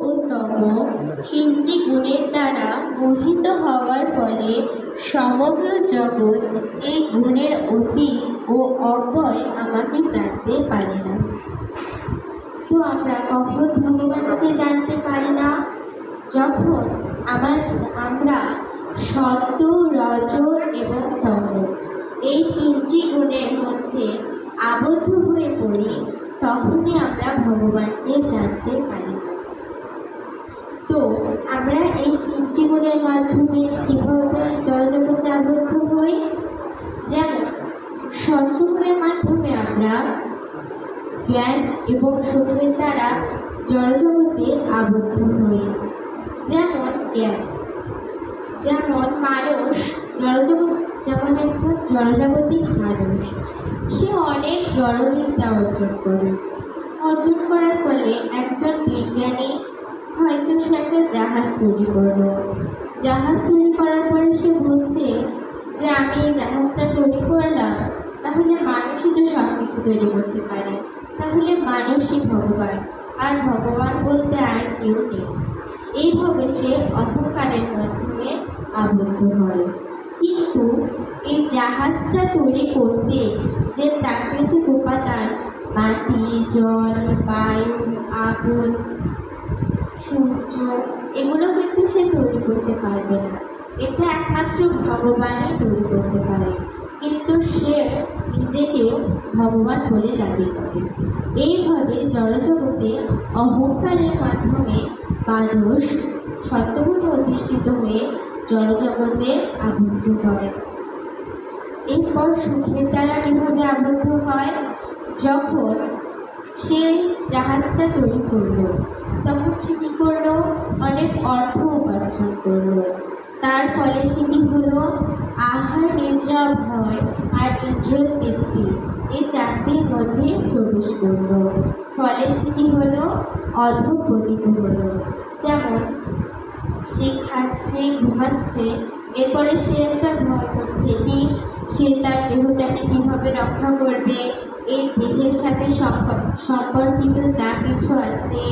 তম তিনটি গুণের দ্বারা মোহিত হওয়ার ফলে সমগ্র জগৎ এই গুণের অতীত ও অব্যয় আমাকে জানতে পারে না। তো আমরা কখন ভগবানকে জানতে পারি না, যখন আমার, আমরা সত্য রজ এবং তম এই তিনটি গুণের মধ্যে আবদ্ধ হয়ে পড়ি, তখনই আমরা ভগবানকে জানতে পারি তো আমরা এই গুণের মাধ্যমে কীভাবে জড়জগতে আবদ্ধ হই? যেমন সত্যগুণের মাধ্যমে আমরা জ্ঞান এবং শক্তির দ্বারা জড়জগতে আবদ্ধ হই। যেমন জ্ঞান, যেমন মানুষ জড়জগৎ যেমন একজন জড়জাগতিক মানুষ, সে অনেক জড়বিদ্যা অর্জন করে। অর্জন করার ফলে একজন বিজ্ঞানী হয়তো সে একটা জাহাজ তৈরি করল। জাহাজ তৈরি করার পরে সে বলছে যে, আমি এই জাহাজটা তৈরি করলাম, তাহলে মানুষই তো সব কিছু তৈরি করতে পারে। তাহলে মানুষই ভগবান, আর ভগবান বলতে আর কেউ নেই। এইভাবে সে অহংকারের মাধ্যমে আবদ্ধ হয় কিন্তু এই জাহাজটা তৈরি করতে যে প্রাকৃতিক উপাদান, মাটি, জল, বায়ু, আগুন এগুলো কিন্তু সে তৈরি করতে পারবে না। এটা একমাত্র ভগবানই তৈরি করতে পারে। কিন্তু সে নিজেকে ভগবান বলে দাবি করে। এইভাবে জড়জগতে অহংকারের মাধ্যমে মানুষ সত্যগুণে অধিষ্ঠিত হয়ে জড়জগতে আবদ্ধ করে এরপর সুখের দ্বারা কীভাবে আবদ্ধ হয়? যখন সে জাহাজটা তৈরি করল। তখন সে কী করল, অনেক অর্থ উপার্জন করল। তার ফলে সে কী হলো আহার নিদ্রা ভয় আর ইন্দ্রিয় তৃপ্তি। এই চারটির মধ্যে প্রবেশ করল। ফলে সে কী হলো অধপতিত হলো। যেমন, সে খাচ্ছে, ঘুমাচ্ছে, এরপরে সে একটা সে তার দেহটাকে কীভাবে রক্ষা করবে এই দেহের সাথে সম্পর্কিত যা কিছু আছে,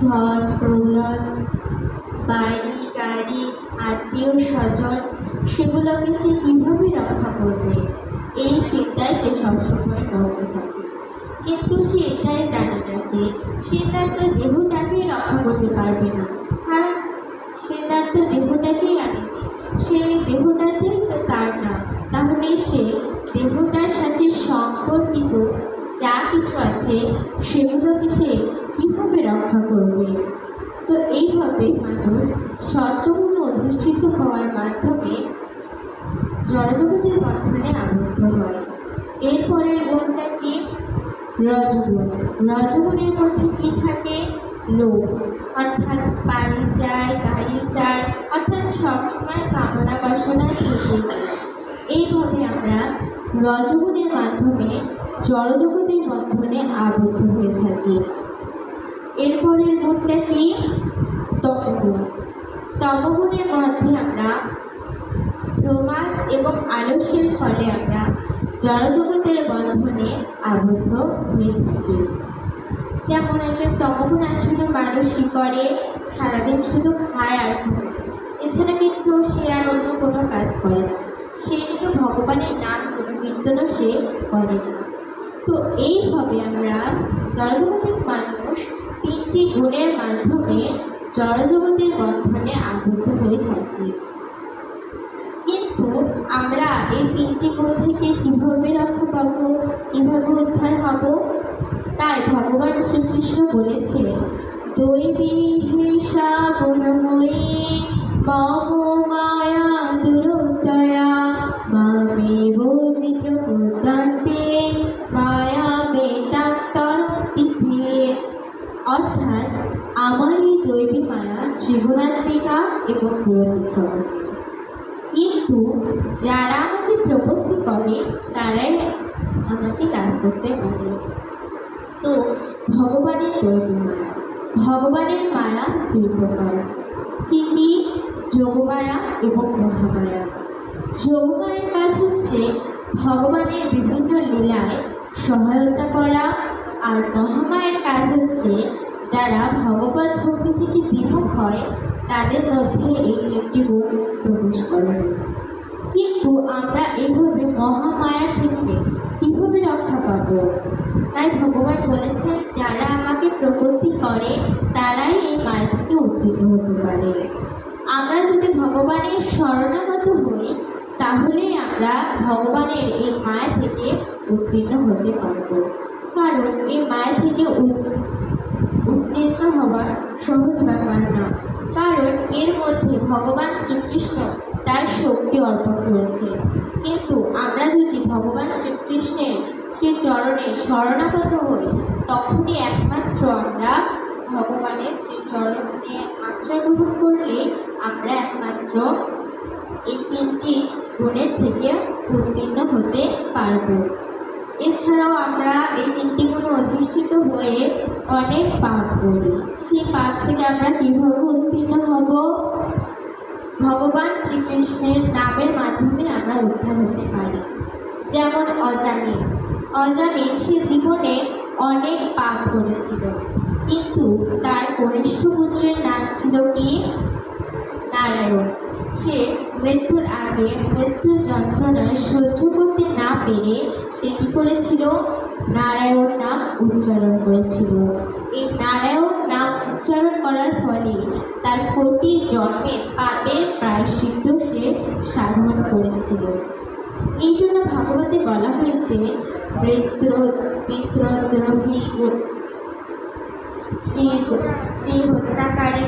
ধন দৌলত বাড়ি, গাড়ি, আত্মীয়, স্বজন, সেগুলোকে সে কীভাবে রক্ষা করবে, এই চিন্তায় সে সবসময় মগ্ন থাকে। কিন্তু সে এটাই জানে না যে সে তার তো দেহটাকেই রক্ষা করতে পারবে না। কারণ সে তার তো দেহটাকেই আনে। সে দেহটাতেই তো তার আছে সেগুলোকে সে কীভাবে রক্ষা করবে? তো এইভাবে মানুষ সত্যগুলো অধিষ্ঠিত হওয়ার মাধ্যমে জড়জগতের বন্ধনে আবদ্ধ হয়। এরপরের গুণটা কি? রজগুণ। রজগুণের মধ্যে কি থাকে? লোভ। অর্থাৎ বাড়ি চাই, গাড়ি চাই, অর্থাৎ সবসময় কামনা বাসনা থেকে। এইভাবে আমরা রজগুণের মাধ্যমে জড়জগতের বন্ধনে আবদ্ধ হয়ে থাকি। এরপরের গুণটা কি? তপগুণ তপগুণের মধ্যে আমরা প্রমাদ এবং আলস্যের ফলে আমরা জড়জগতের বন্ধনে আবদ্ধ হয়ে থাকি। যেমন একজন তমগুণ আচ্ছন্ন মানুষ কী করে? সারাদিন শুধু খায় আর এছাড়া কিন্তু সে আর অন্য কোনো কাজ করে না। সে কিন্তু ভগবানের নাম কোনো কীর্তনও সে করে না। তো এইভাবে আমরা জড়জগতের মানুষ তিনটি গুণের মাধ্যমে জড়জগতের বন্ধনে আবদ্ধ হয়ে থাকি। কিন্তু আমরা এই তিনটি গুণ থেকে কীভাবে রক্ষা পাবো, কীভাবে উদ্ধার হব? তাই ভগবান শ্রীকৃষ্ণ বলেছে দৈবী হিংসা গুণময়ী মম মায়া অর্থাৎ আমার এই দৈবী মায়া ত্রিগুণাত্মিকা এবং পুরোহিত। কিন্তু যারা আমাকে প্রবৃত্তি করে, তারাই আমাকে লাভ করতে পারে। তো ভগবানের দৈবী মায়া ভগবানের মায়া দুই প্রকার। তিনটি যোগমায়া এবং মহামায়া যোগমায়ের কাজ হচ্ছে ভগবানের বিভিন্ন লীলায় সহায়তা করা আর মহামায়ের কাজ হচ্ছে যারা ভগবত ভক্তি থেকে বিমুখ হয়, তাদের মধ্যে এই একটি গুণ প্রবেশ করে। কিন্তু আমরা এভাবে মহামায়া থেকে কীভাবে রক্ষা পাবো? তাই ভগবান বলেছেন, যারা আমাকে প্রকৃতি করে, তারাই এই মায়া থেকে উদ্ভিন্ন হতে পারে। আমরা যদি ভগবানের শরণাগত হই, তাহলে আমরা ভগবানের এই মায়া থেকে উত্তীর্ণ হতে পারব। কারণ এই মায়া থেকে উত- উত্তীর্ণ হওয়া সহজ ব্যাপার না। কারণ এর মধ্যে ভগবান শ্রীকৃষ্ণ তার শক্তি অর্পণ করেছে। কিন্তু আমরা যদি ভগবান শ্রীকৃষ্ণের শ্রীচরণে শরণাগত হই, তখনই একমাত্র আমরা ভগবানের শ্রীচরণে আশ্রয় গ্রহণ করলে আমরা একমাত্র এই তিনটি গুণের থেকে উত্তীর্ণ হতে পারব। এছাড়াও আমরা এই তিনটি গুণে অধিষ্ঠিত হয়ে অনেক পাপ করি। সেই পাপ থেকে আমরা কীভাবে উত্তীর্ণ হব? ভগবান শ্রীকৃষ্ণের নামের মাধ্যমে আমরা উদ্ধার হতে পারি। যেমন অজামি অজামি সে জীবনে অনেক পাপ করেছিল। কিন্তু তার কনিষ্ঠ পুত্রের নাম ছিল কি? নারায়ণ। সে মৃত্যুর আগে মৃত্যুর যন্ত্রণা সহ্য করতে না পেরে সে কী করেছিল নারায়ণ নাম উচ্চারণ করেছিল। এই নারায়ণ নাম উচ্চারণ করার ফলে তার কোটি জন্মের পাপের প্রায়শ্চিত্ত সে সাধন করেছিল। এই জন্য ভাগবতে বলা হয়েছে মৃত্যু মিত্রদ্রোহী স্ত্রী স্ত্রী হত্যাকারী